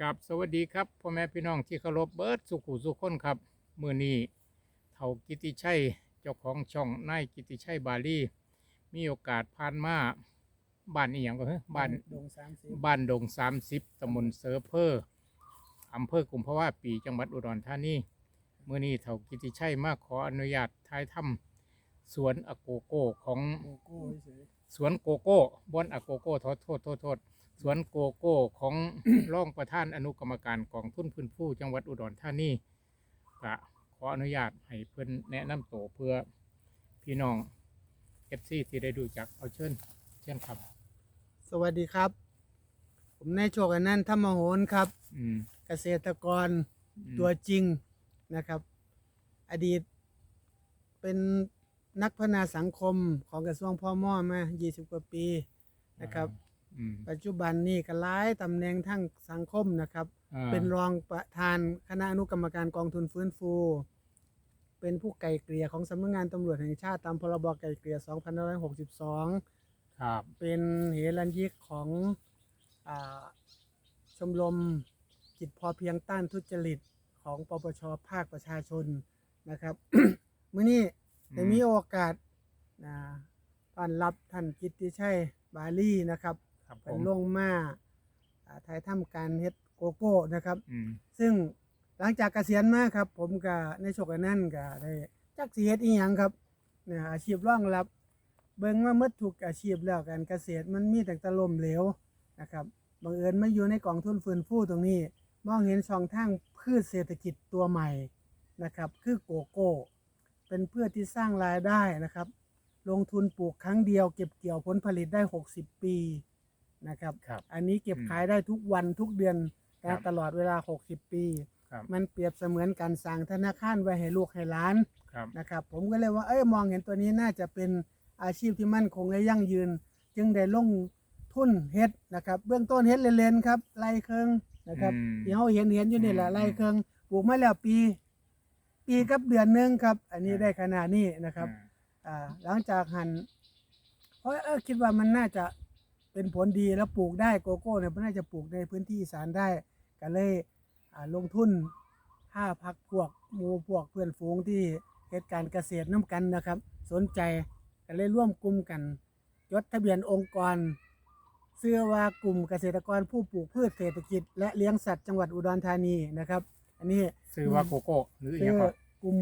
กับสวัสดีครับพ่อแม่พี่น้องที่เคารพเบิร์ดสุขุสุขคนครับมือนี้เท่ากิติชัยเจ้าของช่องนายกิติชัยบาลีมีโอกาสผ่านมาบ้านอีหยังก็เฮ้บ้านดงสามสิบบ้านดงสามสิบตำบลเสือเพออำเภอกุมภาวะปีจังหวัดอุดรธานีมือนี้เท่ากิติชัยมาขออนุญาตท้ายถ้ำสวนอโกโก้ของโกโก้เฉยสวนโกโก้บอนอะโกโก้โทษโทษโทษโทษ สวนโกโก้ของรองประธานอนุกรรมการกองทุนพื้นผู้จังหวัดอุดรธานีก็ขออนุญาตให้เพิ่นแนะนำตัวเพื่อพี่น้องเอฟซีที่ได้ดูจักเอาเชิญเชิญครับ สวัสดีครับ ผมนายโชคอนันต์ธรรมโหนครับ อืม เกษตรกรอืม ตัวจริงนะครับ อดีตเป็นนักพัฒนาสังคมของกระทรวงพ่อม่อมา 20 กว่าปีนะครับ อืม ปัจจุบันนี้ก็หลายตำแหน่งทั้งสังคมนะครับ อ่า เป็นรองประธานคณะอนุกรรมการกองทุนฟื้นฟู เป็นผู้ไกลเกลี่ยของสำนักงานตำรวจแห่งชาติตามพรบไกลเกลี่ย2562 ครับ เป็นเหรัญยิกของอาชมรมจิตพอเพียงต้านทุจริตของปปชภาคประชาชนนะครับ มื้อนี้ได้มีโอกาสนะต้อนรับท่านกิตติชัยบาลีนะครับ ครับผเป็นม ลงมาอ่าถ่ายทำการเฮ็ดโกโก้นะครับ อืม ซึ่งหลังจากเกษียณมาครับ ผมก็ในโชคอันนั้นก็ได้จักสิเฮ็ดอีหยังครับเนี่ยอาชีพรองรับ เบิ่งว่าหมดทุกอาชีพแล้วการเกษตรมันมีแต่ตะล่มเหลวนะครับบังเอิญมาอยู่ในกองทุนฟื้นฟูตรงนี้ มองเห็นช่องทางพืชเศรษฐกิจตัวใหม่นะครับ คือโกโก้ เป็นพืชที่สร้างรายได้นะครับ ลงทุนปลูกครั้งเดียวเก็บเกี่ยวผลผลิตได้ 60 ปี นะครับ ครับ อันนี้เก็บอืมขายได้ทุกวันทุกเดือนครันะบตลอดเวลา 60 ปี ครับ มันเปรียบเสมือนการสร้างธนาคารไว้ให้ลูกให้หลานครับ นะครับ ผมก็เลยว่าเอ้ยมองเห็นตัวนี้น่าจะเป็นอาชีพที่มั่นคงและยั่งยืน จึงได้ลงทุนเฮ็ดนะครับ เบื้องต้นเฮ็ดเล่นๆครับไร่เคิงนะครับอืมที่เขาเห็นเห็นอยู่นี่แหละอืมไร่เคิงปลูกมาแล้วปี ปีกับเดือนหนึงครับ อันนี้อ่าได้ขนาดนี้นะครับอ่าอ่าหลังจากหันเพราะเออคิดว่ามันน่าจะ เป็นผลดีแล้วปลูกได้โกโก้เนี่ยมันน่าจะปลูกในพื้นที่อีสานได้ก็เลยอ่าลงทุนห้าพักพวกหมูพวกเพื่อนฝูงที่เหตุการเกษตรน้ำกันนะครับ สนใจก็เลยร่วมกลุ่มกันจดทะเบียนองค์กรเสื้อว่ากลุ่มเกษตรกรผู้ปลูกพืชเศรษฐกิจ และเลี้ยงสัตว์จังหวัดอุดรธานีนะครับ อันนี้ซื้อว่าโกโก้หรืออหคืย่างอก็กลุ่ม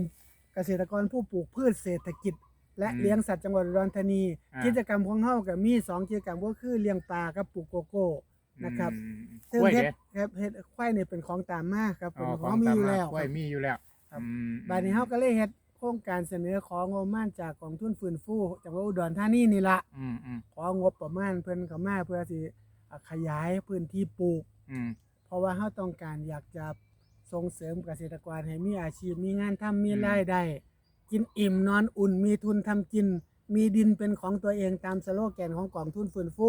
เกษตรกรผู้ปลูกพืชเศรษฐกิจ และอืมเลี้ยงสัตว์จังหวัดอุดรธานี อ่ากิจกรรมของเฮากับมีสองกิจกรรมก็คือเลี้ยงปลากับปลูกโกโก้นะครับอืมซึ่งกล้วยเฮ็ดเด้ครับเฮ็ดควายเนี่ยเป็นของตามมาครับอ๋เป็นอของเขามีอยู่แล้ว กล้วยมีอยู่แล้วครับ อืมบาดนี้เฮาก็เลยเฮ็ดโครงการเสนอของงบประมาณจากกองทุนฟื้นฟูจังหวัดอุดรธานีนี่ละอืมอืมของบประมาณเพิ่นเข้ามาเพื่อสิอ่าขยายพื้นที่ปลูก อืม เพราะว่าเขาต้องการอยากจะส่งเสริมเกษตรกรให้มีอาชีพมีงานทำมีอืม รายได้ กินอิ่มนอนอุ่น มีทุนทำกิน มีดินเป็นของตัวเองตามสโลแกนของกองทุนฟื้นฟู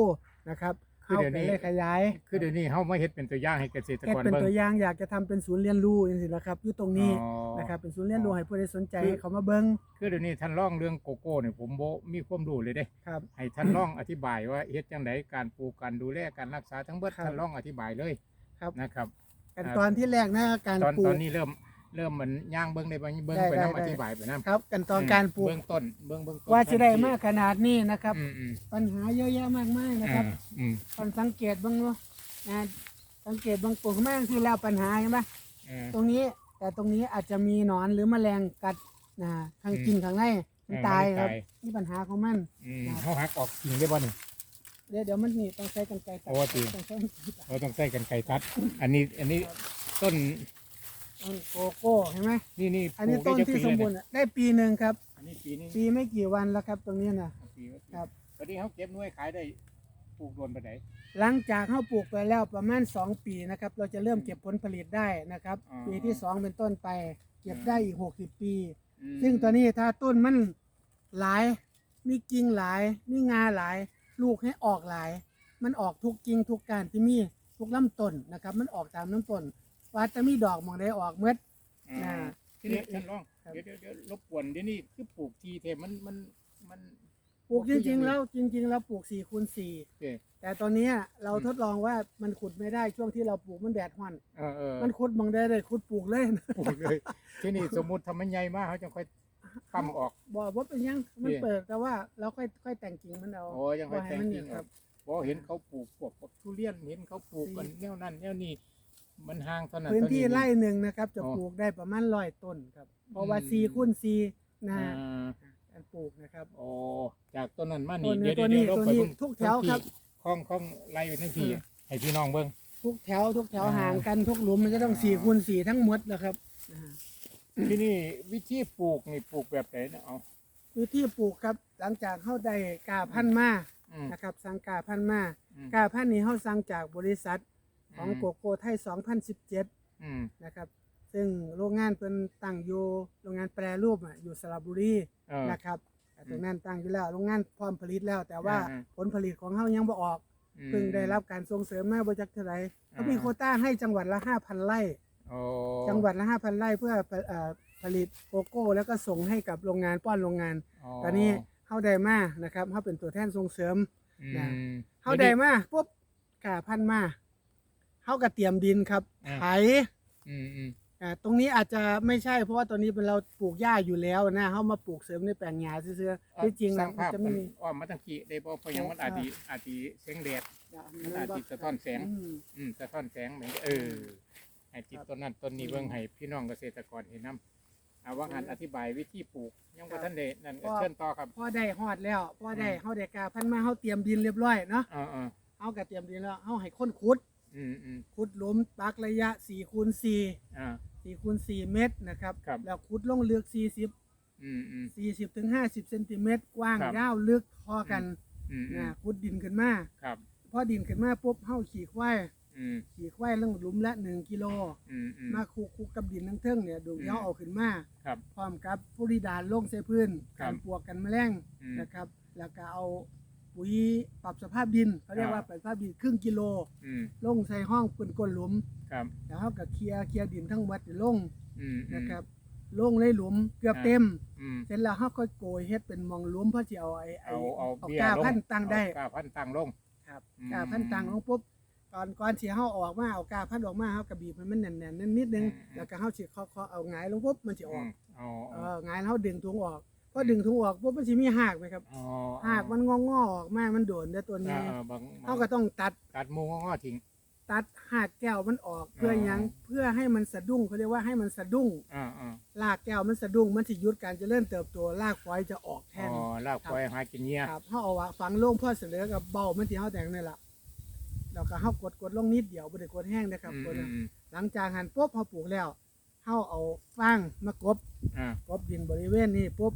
นะครับคือเขาเดี๋ยวไปนี้เลยขยาย คือเดี๋ยวนี้เฮามาเฮ็ดเป็นตัวอย่างให้เกษตรเฮ็ดกรเป็นเบิ่งตัวอย่างอยากจะทำเป็นศูนย์เรียนรู้อย่างนี้นะครับอยู่ตรงนี้อ๋อนะครับเป็นศูนย์เรียนรู้ให้ผู้ใดสนใจคือให้เขามาเบิ้งคือเดี๋ยวนี้ท่านร่องเรื่องโกโก้เนี่ยผมบ่มีความรู้เลยเด้ครับให้ท่านร่องอธิบายว่าเฮ็ดจังไดการปลูกการดูแลการรักษาทั้งเบิดครับท่านร่องอธิบายเลยครับนะครับกันครับตอนที่แรกนะการตอนปลูตอกนนี้เริ่ม เริ่มเหมือนย่างเบิ่งได้บ่เบิ่งได้ไปได้นํได้อธิบายไปนํครับกันตอนการปลูกเบื้องต้นเบื้องเบื้องต้นว่าจะได้มากขนาดนี้นะครับ อืมอืมปัญหาเยอะแยะมากมายนะครับอ่าอืมตอนสังเกตบ้างเนาะนะสังเกตบางปลูกมากที่แล้วปัญหาเห็นปะเออตรงนี้แต่ตรงนี้อาจจะมีหนอนหรือแมลงกัดนะทางอืมกินข้างในมันเออตายมันครับตาย นี่ปัญหาของมัน อืมครับเฮาหักออกกิ่งได้บ่นี่ เดี๋ยวเดี๋ยวมันนี่ต้องใช้กันไกรตัดโอ้จริง ต้องใช้กันไกรตัดเราต้องใส่กันไก่ตัด อันนี้อันนี้ต้น ต้นโกโก้เห็นไหมนี่นี่อันนี้ปลูต้กนได้ที่จักสปีมบูรแล้วณ์อะได้ปีหนึ่งครับ อันนี้ปีนี้ปีไม่กี่วันแล้วครับ ตรงนี้นะ ปีว่าปีครับ ตอนนี้เขาเก็บหน่วยขายได้ปลูกโดนไปไหนหลังจากเขาปลูกไปแล้วประมาณ 2 ปีนะครับ เราจะเริ่มเก็บผลผลิตได้นะครับอ๋อปีที่ 2 เป็นต้นไป เก็บได้อีก 60 ปีอืมซึ่งตอนนี้ถ้าต้นมันหลาย มีกิ่งหลาย มีงาหลาย ลูกให้ออกหลาย มันออกทุกกิ่งทุกการที่มีทุกลำต้นนะครับ มันออกตามลำต้น ว่าจะมีดอกมองได้ออกเมื่อ อ่านะทีนี้ฉันลองครับ เดี๋ยวเดี๋ยวเดี๋ยวรบกวนเดี๋ยวนี้คือปลูกทีเทมันมันมัน ปลูกจริง ๆ แล้วจริง ๆ แล้วปลูก4คูณโอเค4แต่ตอนเนี้ยเราทดลองว่ามันขุดไม่ได้ช่วงที่เราปลูกมันแดดฮ้อนเออเออมันขุดบางได้เลยขุดปลูกเลยปลูกเลยที่นี่สมมุติทำมันใหญ่มากเขาจะค่อยปั้มออกบ่ว่าเป็นหยังมันนี่เปิดแต่ว่าเราค่อยค่อยแต่งกิ่งมันเอา โอ้ยังค่อยบ่ให้แต่งมันจเนี่ริยงคครัรับบเพราะเห็นเขาปลูกพวกพวกทุเรียนเห็นเขาปลูกกันสี่แนวนั้นแนวนี้ มันห่างเท่านั้นพื้นเท่าที่นี้ไร่หนึ่งนะครับ จะอ๋อปลูกได้ประมาณร้อยต้นครับ เพราะว่าอืมสี่คูณสี่นะอ่ฮะาการปลูกนะครับโอ้จากต้นนั้นมาต้นี่นนี้เดี๋ยวตัวนี้เดี๋ยวตัวเราไปนี้เบิ่งทุกแถวครับคล้องคล้องไล่ไปทั้งทีเออให้พี่น้องเบิ่งทุกแถวทุกแถวอ่าห่างกันทุกหลุมมันจะต้องสี่คูณสี่ทั้งหมดนะครับนะฮะที่นี่วิธีปลูกนี่ปลูกแบบไหนเนี่ยเอาวิธีปลูกครับ หลังจากเข้าได้กาพันธุ์มาอืมนะครับ สั่งกาพันธุ์มาอืมกาพันธุ์นี้เข้าสั่งจากบริษัท ของอืมโกโก้ไทย 2017 อืมนะครับ ซึ่งโรงงานเป็นตั้งอยู่โรงงานแปรรูปอะอยู่สระบุรีเออ นะครับแต่ตรงนั้นตั้งอยู่แล้วโรงงานพร้อมผลิตแล้ว แต่ว่าอ่า ผลผลิตของเขายังบ่ออกอืม เพิ่งได้รับการส่งเสริมมาบริจักเท่าไหร่เขามีอ่า โควต้าให้จังหวัดละ 5,000 ไร่ โอ้จังหวัดละ 5,000 ไร่เพื่อเอ่อผลิตโกโก้ แล้วก็ส่งให้กับโรงงานป้อนโรงงาน ตอนนี้เขาได้มานะครับเขาเป็นตัวแทนส่งเสริม อืม นะเขาได้มาปุ๊บกาพันธุ์มา เขาก็เตรียมดินครับอ่า ไถอืมอืมอ่าตรงนี้อาจจะไม่ใช่เพราะว่าตอนนี้เป็นเราปลูกหญ้าอยู่แล้วนะเขามาปลูกเสริมในแปลงหญ้าเสื้อๆที่จริงสแล้ร้าวงมันภาพจะไม่มีอ้อมมาตั้งกี่ได้บ่เพราะยังมันอาจจะอาจจะแสงแดด มันอาจจะสะท้อนแสง อืม อืมสะท้อนแสงเหมือนเออให้ติดต้นนั้นต้นนี้เบิ่งให้พี่น้องเกษตรกรเห็นนํอาว่าหันอธิบายวิธีปลูก ยังบ่ทันได้นั่นก็เชิญต่อครับพอได้ฮอดแล้วพอได้อืม เขาได้กาพันธุ์มาเขาเตรียมดินเรียบร้อยเนาะ เออเออเขาก็เตรียมดินแล้วเขาให้ค้นขุด อืมอืมขุดหลุมปักระยะ4คูณ4 อ่า 4คูณ4เมตรนะครับ ครับ แล้วขุดลงลึก 40 อืมอืม 40ถึง50เซนติเมตรกว้างครับ ยาวลึกพอกันอืมอืนะมขุดดินขึ้นมาครับ พอดินขึ้นมาปุ๊บเฮาขี่ควายอืมขี่ควายลงหลุมละ 1 กิโล อืมอืม มาคลุกคลุกกับดินทั้งเทิงเนี่ยดูอืมเฮาเอาขึ้นมาครับ พร้อมกับปุริดานลงใส่พื้นครักับนปลวกกันแมลงอืม นะครับ แล้วก็เอา ปุ๋ยปรับสภาพดินเขาเรียกว่าอ่าปรับสภาพดินครึ่งกิโลอืมลงใส่ห้องปืนก้นหลุมครับแล้วเขาก็เคลียร์เคลียร์ดินทั้งหมดลงอืมอืมนะครับลงในหลุมเกือบอ่าเต็ม อืมเสร็จแล้วเขาก็โกยเฮ็ดเป็นหมองหลุมเพื่อจะเอาไอ้ไอ้เอาเอาเอาเบี้ยกาลงพันธุ์ตั้งได้ เอากาพันธุ์ตั้งลง ครับอืม กาพันธุ์ตั้งลงปุ๊บก่อนก่อนสิเฮาออกมาเอากาพันธุ์ออกมาเฮาก็บีบให้มันแน่นๆนิดนึงอืมแล้วก็เฮาสิเคาะๆเอาหงายลงปุ๊บมันสิออือกมอ๋อเออหงายแล้วเฮาดึงถุงออกพ อดึงถุงออกปุ๊บมันสิมีหากไหมครับอ๋อหากมันงอๆออกมามันโดนเด้อตัวเอนี้อเออบางเฮาก็ต้องตัดตัดหมูงอๆทิ้งตัดหากแก้วมันออกเพื่อหยังอ๋อเพื่อให้มันสะดุ้งเขาเรียกว่าให้มันสะดุ้งอ่าอ่ารากแก้วมันสะดุ้งมันสิหยุดการเจริญเติบโตรากฝอยจะออกแทอ๋อนลากปล่อยหากินเงี้ยครับเฮาเอาวะฝังลงพ่อเสลือกับเบามันที่เฮาแต่งนี่ล่ะแล้วก็เฮากดกดลงนิดเดียวบ่ได้กดแห้งนะครับอืมกดอืนะมอืมหลังจากหันปุ๊บเฮาปลูกแล้วเฮาเอาฟางมากบอ่ากบดินบริเวณนี้ปุ๊บ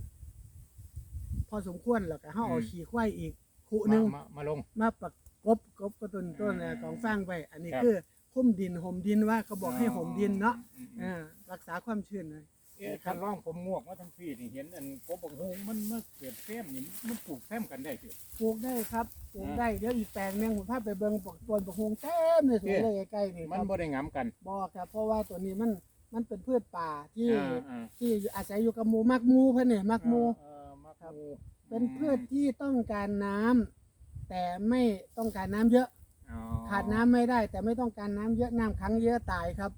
พอสมควรแล้วก็เฮาเอาอืม ขี้ควายอีกคู่หนึง มามาลง มาประกบกบก็ต้นต้นเอ่อของฟางไว้อันนี้ครับ คือคุ้มดินห่มดินว่าเขาบอกให้ห่มดินเนาะอืมอืมอ่ารักษาความชื้นนะเอ๊ะคันร่องผมงวกมาทั้งพี่นี่เห็นอันกบบังฮงมันมาเกิดแซมนี่มันปลูกแซมกันได้สิปลูกได้ครับปลูกอ่าได้เดี๋ยวอีกแปลงหนึงผมพาไปเบิ่งปลูกต้นปลูกฮงเต็มเลยสวยเลยใกล้ๆนี่คมันรับบ่ได้งำกันบ่ครับเพราะว่าตัวนี้มันมันเป็นพืชป่าที่อ่าอ่าที่อาศัยอยู่กับหมูมักหมูเพิ่นเนี่ยมักหมู เออมัก ครับหมูเป็นพืชที่ต้องการน้ำแต่ไม่ต้องการน้ำเยอะ อ๋อขาดน้ำไม่ได้ แต่ไม่ต้องการน้ำเยอะน้ำขังเยอะตายครับ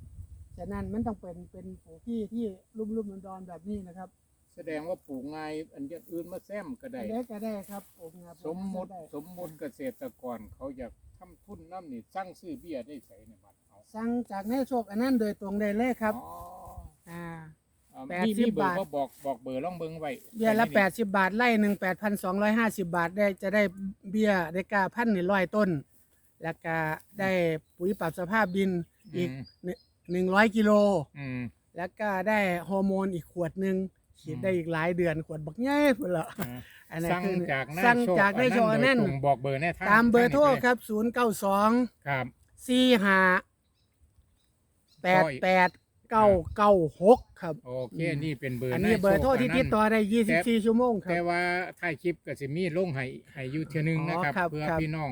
ฉะนั้นมันต้องเป็นเป็นปลูกที่ที่รุ่มๆดอนๆแบบนี้นะครับแสดงว่าปลูกง่ายอันอย่างอื่นมาแซมก็ได้ได้ก็ได้ครับปลูกงาปสลูกมมติได้สมมติเกษตรกรเขาอยากทำทุนน้ำนี่สร้างซื้อเบี้ยได้ใส่ในบัตรเอาสั่งจากในโชคอันนั้นโดยตรงได้เลยครับ อ๋ออ่าอ่า แปดมีสิบมีเบอร์บาท ก็บอกบอกเบอร์ล่องเบิงไว้เบี้ยละใส่แปในดสิบบาทไล่หนึ่งแปดพันสองร้อยห้าสิบบาทได้จะได้เบี้ยได้กาพันหนึ่งร้อยต้น แล้วก็ได้ปุ๋ยปรับสภาพดินอีกมหนึ่งร้อยกิโลอืมแล้วก็ได้ฮอร์โมนอีกขวดหนึ่งฉีดอืมได้อีกหลายเดือนขวดบักใหญ่พุ่นละอ่าอันนั้นสั่งคือจากหน้าสั่งโชคจากได้โชคอันนั้นโดยตรงบอกเบอร์แน่ทางตามเบอร์โทรทางนี้ไปครับศูนย์เก้าสองครับสี่ห้าแปดร้อยแปดเก้าเก้าหก ครับโอเค นี่เป็นเบอร์อันนี้าเบอร์โทรที่โชคติดต่อได้ยี่สิบสี่ชั่วโมงครัแต่บว่าท้ายคลิปก็สิมีลงให้ให้อยู่เทื่อนึงอ๋อนะครับครับเพื่อครับพี่น้อง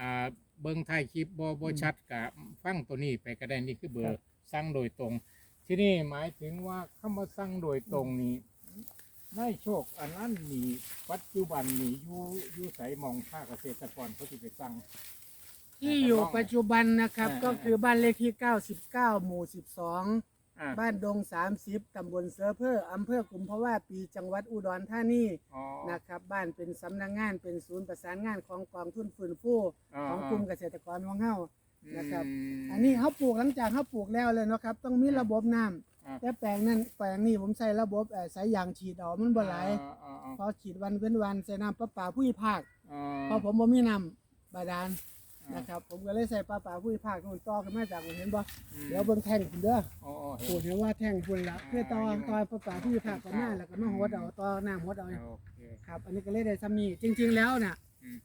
อ่าเบิ่งท้ายคลิปบ่บ่ชัดก็ฟังตัวนี้ไปก็ได้นี่คือเบอครัร์บสั่งโดยตรง ที่นี่หมายถึงว่าคำว่าสั่งโดยตรงนี้นายโชคอันนั้นนี่ปัจจุบันนี่อยู่อยู่ไสหมองท่าเกษตรกรเขาสิไปสั่งที่อยู่ปัจจุบันนะครับอ่าก็คือบ้านเลขที่ 99 หมู่ 12 อ่า บ้านดง 30 ตำบลเสือเพออำเภอกุมภาวะปีจังหวัดอุดรธานีอ๋อ นะครับ บ้านเป็นสำนักงานเป็นศูนย์ประสานงานของกองทุนฟื้นฟูของกลุ่มเกษตรกรของเฮา นะครับมอันนี้เขาปลูกหลังจากเขาปลูกแล้วเลยเนาะครับ ต้องมีระบบน้ำอ่า แต่แปลงนั้นแปลงนี้ผมใส่ระบบเอ่อสายยางฉีดเอามันบ่ไหลายอ่าอ่าอ่าพอฉีดวันเว้นวันใส่น้ำประปาผู้พิพากอ่าเพราะผมบ่มีน้ำบาดาลอ่า นนะครับ ผมก็เลยใส่ปลาป่าผู้พิพากนู่นต่อขึ้นมาจากผมเห็นบ่อืมเดี๋ยวเบิ่งแท่งคุณเด้ออ๋ออ๋อโอ้เห็นเห็นว่าแท่งคุณละเพื่อต่ออ่าต่อปลาป่าผู้พิพากกันมาแล้วก็มาหดเอาต่อน้ำหดเอาโอเคครับ อันนี้ก็เลยได้ซ้ำนี้จริง ๆ แล้วน่ะอืม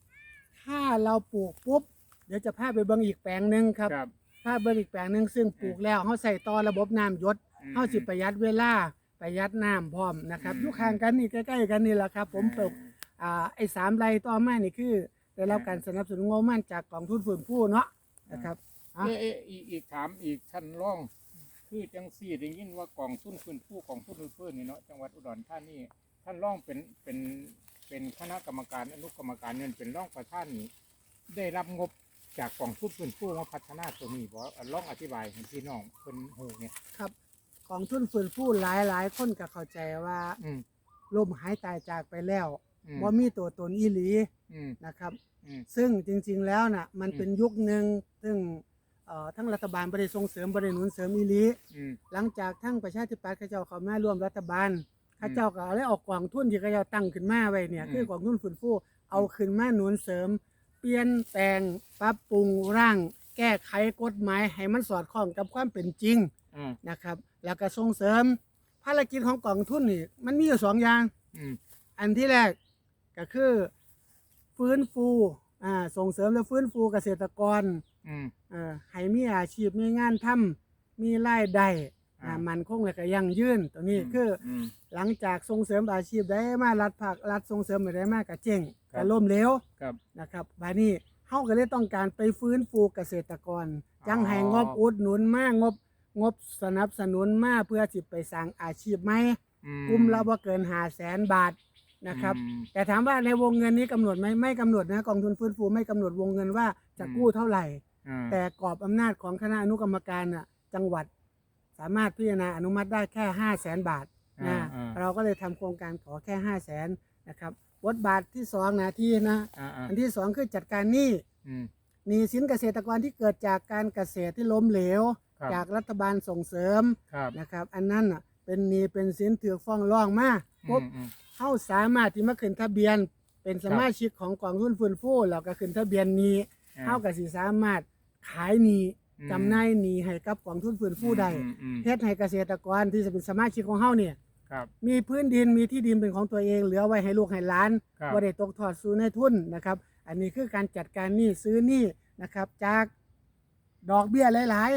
ถ้าเราปลูกปุ๊บเดี๋ยวจะพาไปเบิ่งอีกแปลงหนึงครับครับพาเบิ่งอีกแปลงหนึงซึ่งปลูกแล้วเขาใส่ต่อระบบน้ำหยศอืมเขาสิประหยัดเวลาประหยัดน้ำพร้อมนะครับอืมอยู่ข้างกันนี่ใกล้ๆกันนี่แหละครับ ผมปลูกอ่าไอ้สามไร่ต่อมานี่คือ ได้รับการสนับสนุนงบประมาณจากกองทุนฟื้นฟูเนาะนะครับอะเอ๊ะเอ๊ะอีกอีกถามอีกท่านร่อง คือจังสี่ได้ยินว่ากองทุนฟื้นฟูกองทุนฟื้นฟูนี่เนาะจังหวัดอุดรธานีท่านร่องเป็นเป็นเป็นคณะกรรมการอนุกรรมการเงินเป็นร่องประธานนี่ได้รับงบจากกองทุนฟื้นฟูมาพัฒนาตัวนี้บ่อะร่องอธิบายให้พี่น้องเพิ่นฮู้เนี่ยครับกองทุนฟื้นฟูหลายหลายๆคนก็เข้าใจว่าอืมลมหายตายจากไปแล้ว อืม ว่ามีตัวตนอีหลีอืม นะครับ อืม ซึ่งจริงๆแล้วน่ะมันอืมเป็นยุคหนึ่งซึ่งเอ่อทั้งรัฐบาลบริส่งเสริมบริหนุนเสริมอีหลี อืม หลังจากทั้งประชาธิปัตย์เขาเจ้าเขามาร่วมรัฐบาลเขาเจ้าก็เลยออกกองทุนที่เขาเจ้าตั้งขึ้นมาไว้เนี่ยอืม คือกองทุนฟื้นฟูเอาขึ้นมาหนุนเสริม เปลี่ยนแปลงปรับปรุงร่าง แก้ไขกฎหมายให้มันสอดคล้องกับความเป็นจริงอืมนะครับ แล้วก็ส่งเสริม ภารกิจของกองทุนนี่มันมีอยู่สองอย่าง อืม อันที่แรก ก็คือฟื้นฟูอ่าส่งเสริมและฟื้นฟูเกษตรกรอืม เอ่อให้มีอาชีพมีงานทำมีรายได้อ่าอ่ามันคงและก็ยั่งยืนตัวนี้คืออม หลังจากส่งเสริมอาชีพได้มารัฐภาครัฐส่งเสริมไม่ได้มากก็เจ๊งครัก็บล่มเหลวครับ นะครับบานี้เฮาก็เลยต้องการไปฟื้นฟูเกษตรกรอ๋อจังให้งบอุดหนุนมางบงบสนับสนุนมาเพื่อสิไปสร้างอาชีพใหม่ อืกลุ่มละบ่เกิน5แสนบาท นะครับ อืม แต่ถามว่าในวงเงินนี้กำหนดไหมไม่กำหนดนะกองทุนฟื้นฟูไม่กำหนดวงเงินว่าจะอืมกู้เท่าไหร่ อ่าแต่กรอบอำนาจของคณะอนุกรรมการน่ะจังหวัด สามารถพิจารณาอนุมัติได้แค่ 5 0 0แสนบาทนะอ่าเราก็เลยทำโครงการขอแค่ 5 0 0แสนนะครับบทบาทที่สองนะที่นะอ่าอ่าอันที่สองคือจัดการหนี้อืม หนี้สินเกษตรกรที่เกิดจากการเกษตรที่ล้มเหลว ครับ จากรัฐบาลส่งเสริมครับนะครับ อันนั้นน่ะเป็นหนี้เป็นสินถือฟ้องร้องมาปุ๊บอืม เขาสามารถที่มาขึ้นทะเบียน เป็นสมาชิกของกองทุนฟื้นฟูแล้วก็ขึ้นทะเบียนหนี้อืมเขาก็สิสามารถขายหนี้อืมจำหน่ายหนี้ให้กับกองทุนฟื้นฟูได้อืมอืมเฮ็ดให้เกษตรกรที่จะเป็นสมาชิกของเฮาเนี่ยครับมีพื้นดินมีที่ดินเป็นของตัวเอง เหลือไว้ให้ลูกให้หลานครับบ่ได้ตกทอดสู่ในทุนนะครับ อันนี้คือการจัดการหนี้ซื้อหนี้นะครับ จากดอกเบี้ยหลาย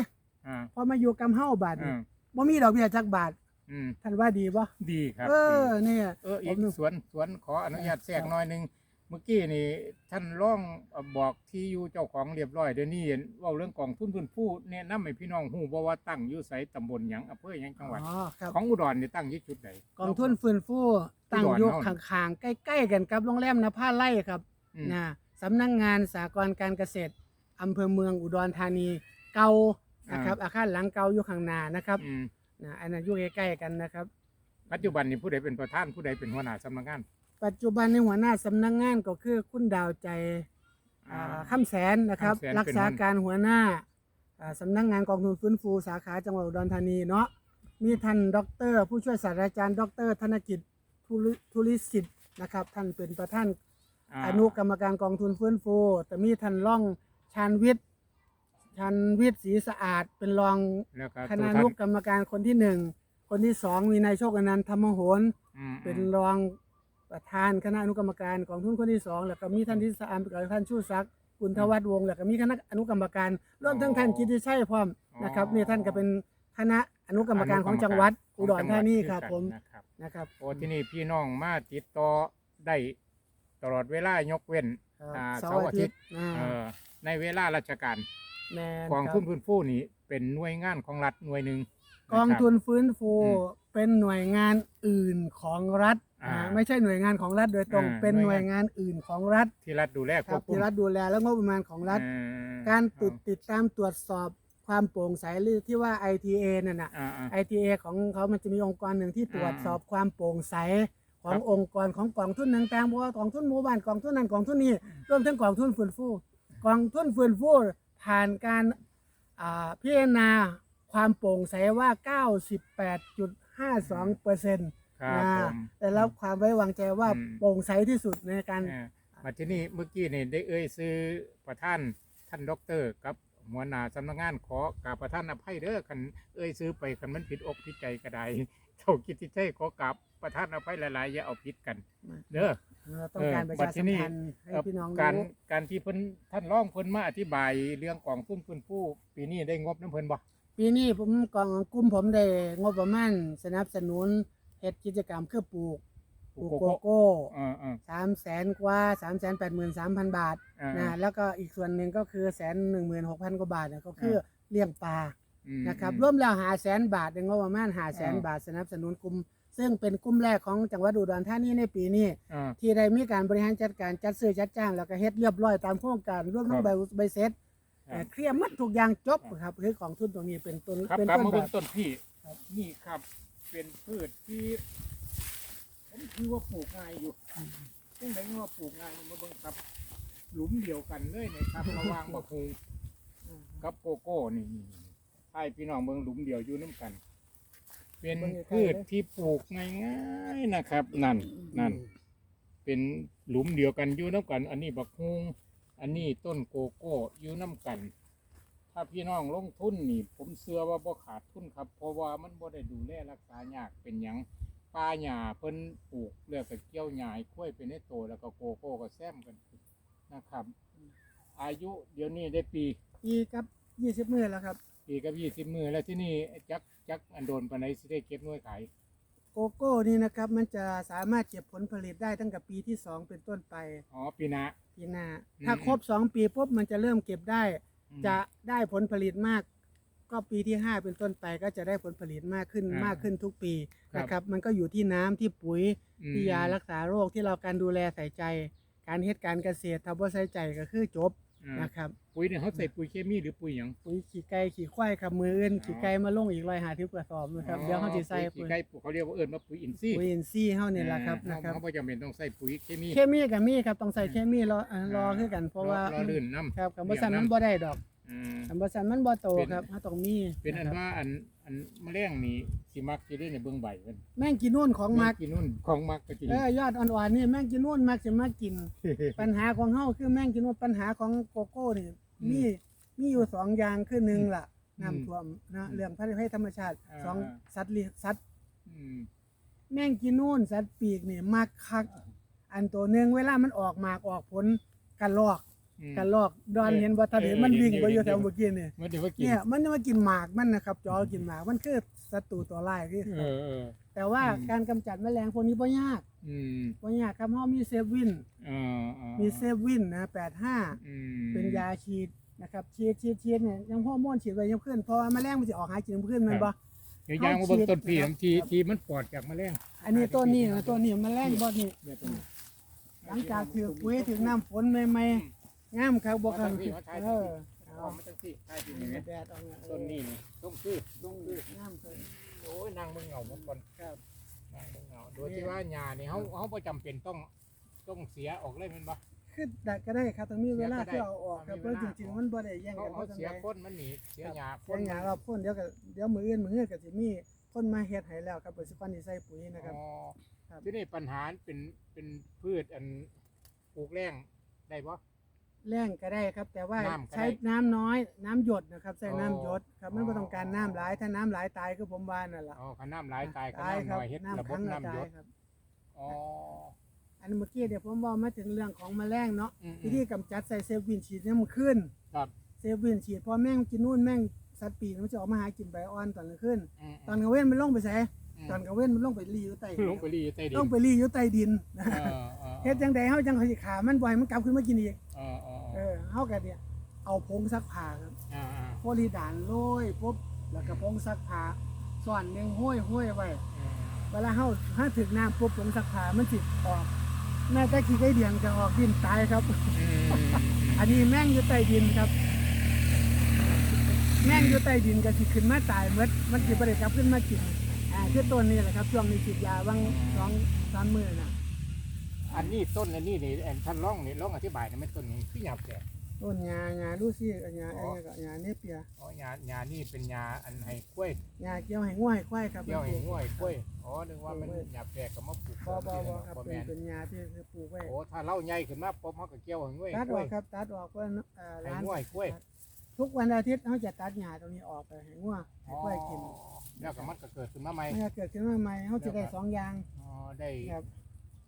อ่าๆพอมาอยู่กับเฮาบาทอืนี่มบ่มีดอกเบี้ยจักบาท อืมท่านว่าดีบ่ดีครับเออดีเนี่ยเอออีผกมสวนสวนขออนุญาตแทรกหน่อยหนึงเมื่อกี้นี่ท่านร้องเอ่อบอกที่อยู่เจ้าของเรียบร้อยเดี๋ยวนี้เห็นเว่าเรื่องกองทุนพื้นผู้แนะนำให้พี่น้องฮู้บ่ว่าตั้งอยู่ไสตำบลหยังอำเภอหยังจังหวัด อ๋อครับของอุดรนี่ตั้งอยู่จุดใด กองทุนฟื้นฟูตั้งอุดรอยู่เนาะข้างๆใกล้ๆกันกับโรงแรมนภาไร่ครับอืม นะสำนักงานสากลการเกษตรอำเภอเมืองอุดรธานีเก่านะครับอาคารหลังเก่าอยู่ข้างหน้านะครับ อืม นะอันนั้นอยู่ใกล้ๆกันนะครับ ปัจจุบันนี้ผู้ใดเป็นประธานผู้ใดเป็นหัวหน้าสำนักงานปัจจุบันในหัวหน้าสำนักงานก็คือคุณดาวใจอ่าคำแสนนะครับคำแสนรักษาเป็นหัวการหัวหน้าอ่าสำนักงานกองทุนฟื้นฟูสาขาจังหวัดอุดรธานีเนาะมีท่านด็อกเตอร์ผู้ช่วยศาสตราจารย์ด็อกเตอร์ธนกิจทุลิทุลิสิทธิ์นะครับ ท่านเป็นประธานาอนุกรรมการกองทุนฟื้นฟู แต่มีท่านร่องชานวิทย์ ชานวิทย์ศรีสะอาดเป็นรองแล้วก็คณะตัวอท่านุกรรมการคนที่หนึ่งคนที่สองมีนายโชคอนันต์ธรรมโหนอืมเป็นรองประธานคณะอนุกรรมการกองทุนคนที่สองแล้วก็มีท่านที่สามกับท่านชูศักดิ์กุลทวัฒน์วงศ์แล้วก็มีคณะอนุกรรมการรวมทั้งท่านกิติชัยพร้อมนะครับนี่ท่านก็เป็นคณะอนุกรรมการของจังหวัดอุดรธานีครับผมนะครับนะครับโอ้ที่นี่พี่น้องมาติดต่อได้ตลอดเวลายกเว้นครับอ่าเสาร์อาทิตย์อ่าเอ่อในเวลาราชการ แมนกองครับทุนพื้นผู้นี่เป็นหน่วยงานของรัฐหน่วยหนึ่งกองทุนฟื้นฟูอืมเป็นหน่วยงานอื่นของรัฐอ่าอ่าไม่ใช่หน่วยงานของรัฐโดยตรงอ่า เป็นหหน่น่ววยยงานงานอื่นของรัฐที่รัฐดูแลคควรับบคุมที่รัฐดูแลและงบประมาณของรัฐ อ่การติดติดตามตรวจสอบความโปร่งใสหรือที่ว่า ITA นั่นน่ะ อ่าอ่า ITA ของเขามันจะมีองค์กรหนึ่งที่ตรวจอ่าสอบความโปร่งใสของครับ องค์กรของกองทุนต่างๆเพราะว่ากองทุนหมู่บ้านกองทุนนั้นกองทุนนี้รวมทั้งกองทุนฟื้นฟูกองทุนฟื้นฟู ผ่านการอ่าพิจารณาความโปร่งใสว่า 98.52เปอร์เซ็นต์ครับผมได้รับความไว้วางใจว่าอืม โปร่งใสที่สุดในการ อ่ามาที่นี่เมื่อกี้นี่ได้เอ่ยซื้อประท่านท่านด็อกเตอร์กับ หัวหน้าสำนักงานขอกราบประท่านอภัยเด้อคันเอ่ยซื้อไปคันมันผิดอกผิดใจก็ได้เท่ากิจที่ใช่ขอกราบประท่านอภัยหลายๆอย่าเอาผิดกัน เด้อเราต้องการประบัดชาที่สัมนี่พันธ์ให้พี่น้องการรู้การที่เพิ่นท่านร้องเพิ่นมาอธิบายเรื่องกองทุนฟื้นฟูปีนี้ได้งบน้ำเพิ่นบ่ปีนี้ผมกองกลุ่มผมได้งบประมาณสนับสนุนเฮ็ดกิจกรรมคือปลูก ปลูกโกโก้เออเออสามแสนกว่าสามแสนแปดหมื่นสามพันบาทเออนะแล้วก็อีกส่วนหนึ่งก็คือแสนหนึ่งหมื่นหกพันกว่าบาทเนี่ยก็คือเลี้ยงปลาอืมนะครับอืมรวมแล้วหาแสนบาทในงบประมาณหาแสนอ่าบาทสนับสนุนกลุ่ม ซึ่งเป็นกลุ่มแรกของจังหวัดอุดรธานีในปีนี้เออที่ได้มีการบริหารจัดการจัดซื้อจัดจ้าง แล้วก็เฮ็ดเรียบร้อยตามโครงการรวมทั้งคใบรับใบเสร็จครับ เอ่อเคลียร์หมัดทุกอย่างจบครับคือของทุนตรงนี้เป็นต้นครับเป็นกลับต้นมาแบเบิ่งบต้นพี่นี่ครับ เป็นพืชที่ผม คือว่าปลูกง่ายอยู่ซึ่งไหนว่าปลูกง่ายมาเบิ่งครับ หลุมเดียวกันเลยนะครับ ระหว่างมะพร้าวกับโกโก้นี่ให้พี่น้องเบิ่งหลุมเดียวอยู่น้ำกัน เป็นพืชที่ปลูกง่ายๆนะครับ นั่นนั่นเป็นหลุมเดียวกันอยู่น้ำกัน อันนี้บักฮุงอันนี้ต้นโกโก้อยู่น้ำกัน ถ้าพี่น้องลงทุนนี่ ผมเชื่อว่าบ่ขาดทุนครับ เพราะว่ามันบ่ได้ดูแลรักษายากเป็นหยัง ป่าหญ้าเพิ่นปลูกแล้วก็เกี่ยวหญ้าให้ค่อยเป็นในโตแล้วก็โกโก้ก็แซมกันนะครับ อายุเดี๋ยวนี้ได้ปีปีกับยี่สิบมื้อแล้วครับ ปีกับยี่สิบมือแล้วที่นี่จักจักอันโดนปานใดสิได้เก็บหน่วยขายโกโก้นี่นะครับ มันจะสามารถเก็บผลผลิตได้ตั้งแต่ปีที่สองเป็นต้นไปอ๋อปีหน้า ปีหน้าอืม ถ้าครบสองปีปุ๊บมันจะเริ่มเก็บได้อืมจะได้ผลผลิตมาก ก็ปีที่ห้าเป็นต้นไปก็จะได้ผลผลิตมากขึ้นอ่ามมากขึ้นทุกปีครับนะครับ มันก็อยู่ที่น้ำที่ปุ๋ยอืม ที่ยารักษาโรคที่เราการดูแลใส่ใจ การเฮ็ดการเกษตรทำว่าใส่ใจก็คือจบอ่านะครับ ปุ๋ยเนี่ยเขาใส่ปุ๋ยเคมีหรือปุ๋ยหยังปุ๋ยขี้ไก่ขี้ควายครับมืออื่นอ๋อขี้ไก่มาลงอีกร้อยหาทิพกระสอบนะครับเดี๋ยวเขาจะใส่ปุ๋ปุ๋ยยไก่เขาเรียกว่าเอิญว่าปุ๋ยอินทรีย์ปุ๋ยอินทรีย์เฮานี่แหละครับอ่านะครับ เขาไม่จำเป็นต้องใส่ปุ๋ยเคมี เคมีกับมีครับต้องใส่เคมีรออ่ารอคือกันเพราะว่าอรอลื่นน้ำ ครับคำว่าสันมันบ่ได้ดอก อืมคำว่าสันมันบ่โตเป็น ครับเฮาต้องมีเป็นอันนะครับว่าอันอันแมลงนี่สิมักจะได้ในเบื้องใบมันแม่งกินนู่นของมักกินนู่นของมักก็กินเออยอดอ่อนๆนี่แม่งกินนู่นมักสิมากิน ปัญหาของเฮาคือแม่งกินนู่นปัญหาของโกโก้นี่อืมมีมีอยู่สองอย่างคือหนึ่งล่ะอืมน้ำท่วมนะเรื่องภัยธรรมชาติอ่า สองสัตว์เลี้ยงสัตว์อืมแม่งกินนู่นสัตว์ปีกนี่มักคัก อันตัวหนึ่งเวลามันออกหมากออกผลกันลอก อืมกันลอกดอนเออเห็นบ่ทันเห็นเออมันวิ่งเห็นไปอยู่เห็นแถวเมื่อกี้นี่มันเดี๋ยวว่ากินเนี่ยมันจะมากินหมากมันนะครับจอกินหมากมันคือศัตรูตัวร้ายคือเออเออ แต่ว่าอืม การกำจัดแมลงพวกนี้บ่ยากอืมบ่ยากครับเฮามีเซฟวินเออเออมีเซฟวินนะ85 อืมเป็นยาฉีดนะครับฉีดฉีดฉีดเนี่ยยังฮอร์โมนฉีดไว้ยังขึ้นเพราะว่าแมลงมันสิออกหากินขึ้นแมันบ่ เดี๋ยวยางมาเบิ่งต้นพี่ครับที่ที่มันปลอดจากแมลงอันนี้ต้นนี้นะต้นนี้แมลงบ่นี่ เนี่ยต้นนี้หลังจากถือปุ๋ยถือน้ำฝนใหม่ๆ งามครับบ่ครับมาทางพี่มาถ่ายเอทางพี่อเอามาตั้งที่ถ่ายที่นี่ไงแดดออกมาต้นนี้นี่ต้นคือต้นคืองามเลยโอ้ยนางมึงเหงาหมดก่อนครับนางมึงเหงาโดยที่ว่าหญ้านี่เขาเขาประจำเป็นต้องต้องเสียออกเลยแมันบ่คือได้ก็ได้ครับต้องมีเวลาเสียก็ได้ที่เอาออกครับมีเพราะเวลาจริงๆมันบ่ได้แย่งเขากันเขาเพราะเสียจังใดคนมันหนีเสียหญ้าคเสียนหยาเราพ่นเดี๋ยวก็เดี๋ยวมื้ออื่นมื้ออื่นก็สิมีคนมาเฮ็ดให้แล้วครับเปิดสิปันสิใส่ปุ๋ยนะครับอ๋อครับที่นี่ปัญหาเป็นเป็นพืชอันปลูกแรงได้ปะ แรงก็ได้ครับ แต่ว่าน้ำก็ได้ ใช้น้ำน้อยน้ำหยดนะครับใส่อ๋อน้ำหยดครับมันบ่ต้องการน้ำหลายถ้าน้ำหลายตายคือผมว่านั่นล่ะอ๋อขันน้ำหลายตายขันตายน้ำครัน้อยเฮ็ดระน้ำบขับงละน้ำหยตายดครับ อ๋ออันเมื่อกี้เดี๋ยวผมบอกมาถึงเรื่องของแมลงเนาะอืมวิธีกำจัดใส่เซฟวินฉีดเนี่ยมันขึ้นครับ เซฟวินฉีดพอแม่งกินนู่นแม่งสัตว์ปีกมันจะออกมาหากินใบอ่อนตอนกลางคืนอืมตอนกลางเว้นมันลงไปใส่อืมตอนกลางเว้นมันลงไปรีอยู่ใต้ดินลงไปรีใต้ดินลงไปรีอยู่ใต้ดินนะเออออเฮ็ดจังใดเฮาจังสิขามันบ่อยมันกลับขึ้นมากินอีก เออ เออเออเฮาก็เนี่ย เอาผงซักผ้าครับอ่าอ่าโพลีด่านโรยปุ๊บแล้วก็ผงซักผ้าส่วนหนึงห้อยห้อยไว้อืมเวลาเฮาถ้าถึงน้ำปุ๊บผงสักผามันสิออกแม่แต่ขี้ไก่เดียงจะออกดินตายครับอืมอันนี้แม่งอยู่ใต้ดินครับ แม่งอยู่ใต้ดินก็สิขึ้นมาตายเมดมันสิบ่ได้กลับขึ้นมากินอ่าคือต้นนี้แหละครับช่วงนี้ฉีดยาบางสองสามมื้อน่ะ อันนี้ต้นอันนี้นี่อันท่านร่องนี่ร่องอธิบายนะไม่ต้นนี้คือหยาบแก่ต้นหญ้าหญ้าลูซี่กับหญ้าไอ้นี่ก็หญ้าเนเปียอ๋อหญ้าหญ้านี่เป็นหญ้าอันให้กล้วยหญ้าเกี่ยวให้ง่วยควายครับเกี่ยวให้ง่วยกล้วยอ๋อนึกว่ามันหยาบแก่ก็มาปลูกบ่บ่บ่ครับบ่เป็นแม่นเป็นหญ้าที่คือปลูกไว้โอ้ถ้าเล่าใหญ่ขึ้นมาปุ๊บเขาก็เกี่ยวให้ง่วยตัดกอล้อวยกครับตัดออกเพื่อเอ่อให้ร้านง่วยกล้วยทุกวันอาทิตย์เขาจะตัดหญ้าตรงนี้ออกไปให้งัวให้ควายกินอ๋อแล้วก็มันก็เกิดขึ้นมาใหม่มันจะเกิดขึ้นมาใหม่เขาจะได้สองอย่างอ๋อได้ครับ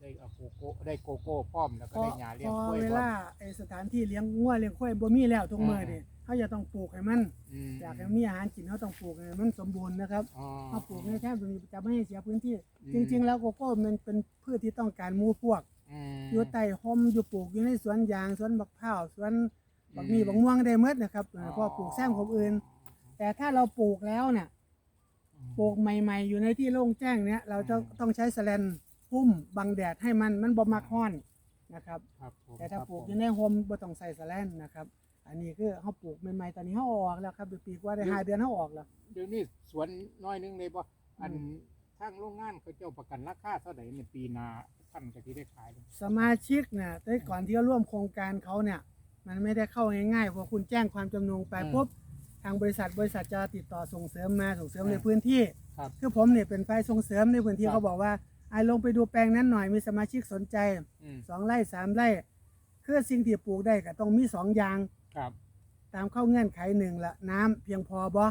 ได้เอาโกโก้ได้โกโก้พร้อมแล้วก็พอได้หญ้าเลี้ยพงอกล้วยเวพร้อลามไอสถานที่เลี้ยงงัวเลี้ยงควายบ่มีแล้วทุกมื้ออ่านี่เขาจะต้องปลูกให้มัน อืมอยากให้มีอาหารกินเขาต้องปลูกให้มันสมบูรณ์นะครับอ๋อเขาปลูกในแค่ตรงนี้จะไม่ให้เสียพื้นที่อืมจริง ๆ แล้วโกโก้มันเป็นพืชที่ต้องการหมู่พวก อืม อยู่ใต้ห่มอยู่ปลูกอยู่ในสวนยางสวนบักพร้าวสวนบักมีอืมบักม่วงได้หมดนะครับเออเพอปลูกแซมของอื่น แต่ถ้าเราปลูกแล้วเนี่ยปลูกใหม่ ๆ อยู่ในที่โล่งแจ้งเนี่ยเราจะต้องใช้แสแลน พุ่มบังแดดให้มันมันบ่มักร้อนนะครับ ครับผมแต่ถ้าครับปลูกผมอยู่ในโฮมบ่ต้องใส่แสแลนนะครับ อันนี้คือเขาปลูกใหม่ๆตอนนี้เขาเอาออกแล้วครับเดี๋ยวปีกว่าได้ห้าเดือนเขาออกแล้ว เดี๋ยวนี้สวนน้อยหนึงเลยป่ะอันอืมทางโรงงานเขาเจ้าประกันราคาเท่าไหร่ในปีหนาท่านก็ที่ได้ขายเลยสมาชิกเนี่ยแต่ก่อนที่จะร่วมโครงการเขาเนี่ย มันไม่ได้เข้าง่ายๆพอคุณแจ้งความจำนงไปปุ๊บทางบริษัทบริษัทจะติดต่อส่งเสริมมาส่งเสริมในพื้นที่ ครับ คือผมเนี่ยเป็นฝ่ายส่งเสริมในพื้นที่ครับ เขาบอกว่า ไอ้ลงไปดูแปลงนั้นหน่อยมีสมาชิกสนใจอืมสองไร่สามไร่คือสิ่งที่ปลูกได้ก็ต้องมีสองอย่าง ครับ ตามเข้าเงื่อนไขหนึ่งละน้ำเพียงพอบ่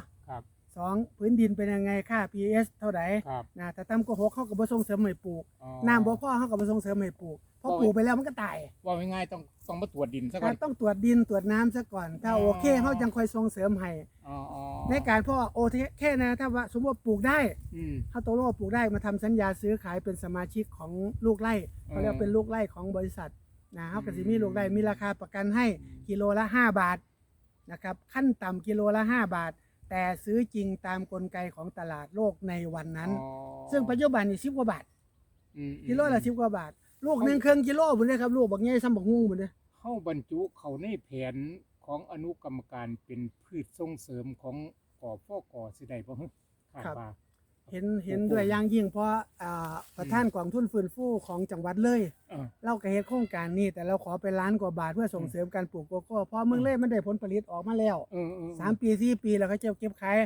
ครับสองพื้นดินเป็นยังไงค่า pH เท่าไหร่ครับนะแต่ตามก็หกเขาก็บ่ส่งเสริมให้ปลูกอ๋อ น้ำบ่พอเขาก็บ่ส่งเสริมให้ปลูกพอบ่ปลูกไปแล้วมันก็ตายว่าง่ายๆต้องต้องมาตรวจดินซะก่กาอนรต้องตรวจดินตรวจน้ำซะก่อน ถ้าอ๋อ โอเคเขาจังค่อยส่งเสริมให้อ๋ออ๋อในการเพราะว่าโอเคนะถ้าว่าสมมติว่าปลูกได้ อืมเขาตกลงว่าปลูกได้มาทำสัญญาซื้อขายเป็นสมาชิกของลูกไร่เขาเรียกว่าเป็นลูกไร่ของบริษัทนะเขาก็สิมีลูกไร่มีราคาประกันให้กิโลละ 5 บาทนะครับขั้นต่ำกิโลละ 5 บาท แต่ซื้อจริงตามกลไกของตลาดโลกในวันนั้น อ๋อซึ่งปัจจุบันนี่สิบกว่าบาท อืมกิโลละสิบกว่าบาท ลูกหนึ่งเครื่องกิโลบุญเลยครับลูกบักใหญ่ซ้ำบักฮุ้งบุญเลยเข้าบรรจุเขาในแผนของอนุกรรมการเป็นพืชส่งเสริมของกอพ่อกอสิได้บ่ฮึคาดว่า เห็นเห็นด้วยอย่างยิ่งเพราะอ่าประธานกองทุนฟื้นฟูของจังหวัดเลยเออเราก็เฮ็ดโครงการนี้แต่เราขอไปล้านกว่าบาทเพื่อส่งเสริมการปลูกโกโก้เพราะเมืองเลยมันได้ผลผลิตออกมาแล้วเออเออสามปีสี่ปีแล้วก็จะเก็บขาย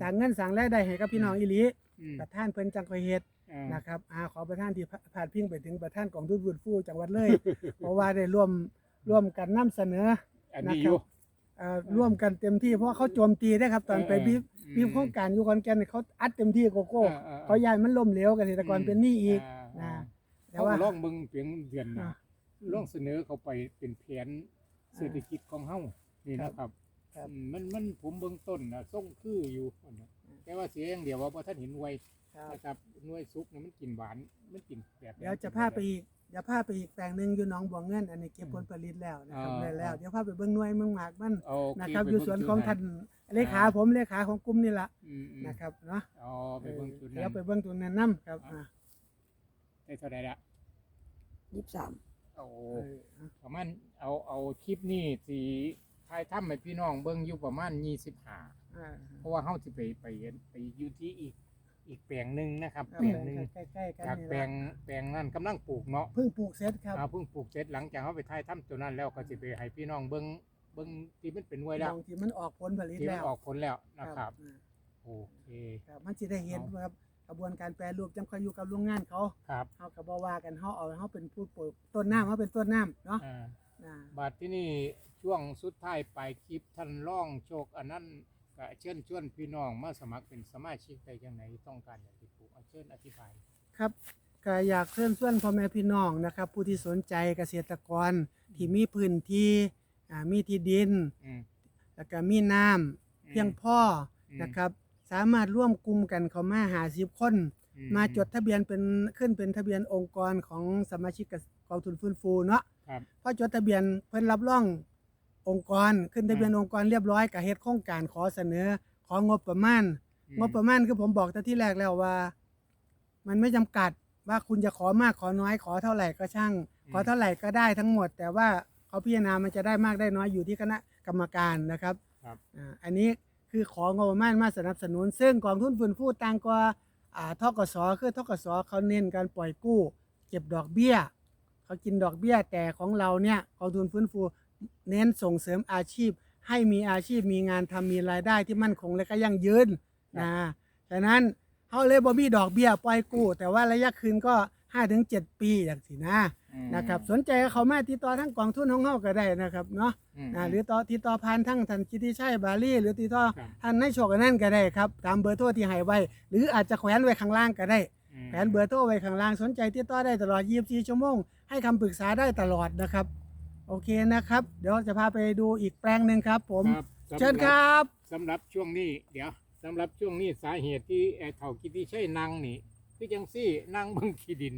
สั่งเงินสั่งรายได้ให้กับพี่น้องอีหลีอืมประธานเพิ่นจังคอยเฮ็ดอ่า นะครับอาขอประธานที่พาดพิงไปถึงประธานกองทุนฟื้นฟูจังหวัดเลย เพราะว่าได้ร่วมร่วมกันนํเสนอ อันนี้อยู่ เอ่อร่วมกันเต็มที่เพราะเขาโจมตีได้ครับ ตอนไปเออบีบอื มบีบโครงการอยู่ขอนแก่นเขาอัดเต็มที่โกโก้เออเออเขาย้ายมันล่มเหลวเกษตรกรเป็นหนี้อีกอ่านะแต่เขาว่าก็ลองมึงเพียงเดือนนะอ่าลองเสนอเขาไปเป็นแผนเศรษฐกิจของเฮานี่นะครับครับอืมมันมันผมเบื้องต้นนะส่งคืออยู่อันนั้นแต่ว่าเสียอย่างเดียวว่าบ่ท่านเห็นไวยครับนะครับหน่วยซุกเนี่ยมันกินหวานมันกินแบบเดี๋ยวจะพาไปอีกเดี๋ยวพาไปอีกแปลงหนึ่งอยู่หนองบัวเงินอันนี้เก็บผลผลิตแล้วนะครับอ่าได้แล้วเดี๋ยวพาไปเบิ่งหน่วยเมืองหมากมันโอเคนะครับไปอยู่เบิ่สวนจุดของท่าน เลขาผมเลขาของกลุ่มนี่ละอืมอืมนะครับเนาะอ๋อไปเบิ่งจุดเดี๋ยนั้วนไปเบิ่งตัวนั้นนำครับอ่าได้เท่าไหร่ละยี่สิบสามโอ้เออประมาณเอาเอาคลิปนี้สิถ่ายทำให้พี่น้องเบิ่งอยู่ประมาณ25อ่าเพราะว่าเฮาสิไปไปไปอยู่ที่อีกอีกแปลงหนึงนะครับเอาแปลงแปลงหนึงใกล้ๆกันจากนี่แปลละงแปลงนั้นกำลังปลูกเนาะ เพิ่งปลูกเสร็จครับ อ่าเพิ่งปลูกเสร็จหลังจากเขาไปถ่ายทำตัวนั้นแล้วก็สิไปให้พี่น้องเบิ้ง เบิ้งที่มันเป็นหน่วยมแล้วองที่มันออกผลผลิตที่มัแล้นวออกผลแล้วนะครับ อ่าโอเค ครับมันสิได้เห็นว่ากระบวนการแปรรูปจังค่อยอยู่กับโรงงานเขาครับเฮาก็บ่ว่ากันเฮาเอาเฮาเป็นผู้ปลูกต้นน้ำเฮาเป็นต้นน้ำเนาะอ่าอ่าบัดที่นี่ช่วงสุดท้ายปลายคลิปท่านร่องโชคอันนั้นก็เชิญชวนพี่น้องมาสมัครเป็นสมาชิกได้ยังไงต้องการอยากจะปลูกเอาเชิญอธิบาย ครับก็อยากเชิญชวนพ่อแม่พี่น้องนะครับ ผู้ที่สนใจเกษตรกรที่มีพื้นที่ อ่ามีที่ดิน อืม แล้วก็มีน้ำเพียงพออืมนะครับ สามารถร่วมกลุ่มกันเข้ามาหาสิบคน อืมาจดทะเบียนเป็นขึ้นเป็นทะเบียนองค์กรของสมาชิกกองทุนฟื้นฟูเนาะครับ พอจดทะเบียนเพิ่นรับรององค์กรขึ้นทะเบียนองค์กรเรียบร้อยก็เฮ็ดโครงการขอเสนอของงบประมาณอืมงบประมาณคือผมบอกแต่ที่แรกแล้วว่า มันไม่จำกัดว่าคุณจะขอมากขอน้อยขอเท่าไหร่ก็ช่างขอเท่าไหร่ก็ได้ทั้งหมด แต่ว่า เขาพิจารณามันจะได้มากได้น้อยอยู่ที่คณะกรรมการนะครับครับ อ่าอันนี้คือของงบประมาณมาสนับสนุน ซึ่งกองทุนฟื้นฟูต่างกว่าอ่าทกสคือทกสเขาเน้นการปล่อยกู้ เก็บดอกเบี้ย เขากินดอกเบี้ยแต่ของเราเนี่ยกองทุนฟื้นฟูเน้นส่งเสริมอาชีพ ให้มีอาชีพมีงานทำมีรายได้ที่มั่นคงและก็ยั่งยืนนะฉะนั้นเขาเลยบ่มีดอกเบี้ยปล่อยกู้ แต่ว่าระยะคืนก็ 5-7ปีอย่างสินะอืมนะครับ สนใจก็เขามาติดต่อทั้งกองทุนของเขาก็ได้นะครับเนาะมอ่าหรือต่อติดต่อผ่านทั้งท่านกิติชัยบาลีหรือติดต่อครับท่านนายโชคอันนั่นก็ได้ครับตามเบอร์โทรที่ให้ไว้ หรืออาจจะแขวนไว้ข้างล่างก็ได้อืมแขวนเบอร์โทรไว้ข้างล่างสนใจติดต่อได้ตลอด 24 ชั่วโมง ให้คำปรึกษาได้ตลอดนะครับ โอเคนะครับ เดี๋ยวจะพาไปดูอีกแปลงหนึ่งครับ ผมครับเชิญครับสำหรับช่วงนี้เดี๋ยวสำหรับช่วงนี้สาเหตุที่ไอ้เถ่ากิติใช่นางนี่ คือจังซี่นางเบิ่งขี้ดิน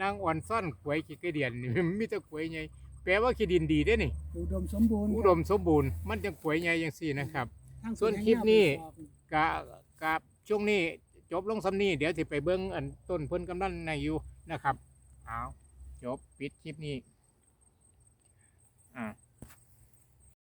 นางอ่อนซ่อนขวยขี้กระเดียนนี่ มีแต่ขวยใหญ่แปลว่าขี้ดินดีเด้นี่ อุดมสมบูรณ์อุดมสมบูรณ์มันจังขวยใหญ่จังซี่นะครับ ทั้งส่วนคลิปนี้ กะกะช่วงนี้จบลงสำนี้เดี๋ยวสิไปเบิ้งอันต้นเพิ่นกำลังในอยู่นะครับเอาจบปิดคลิปนี้อ่า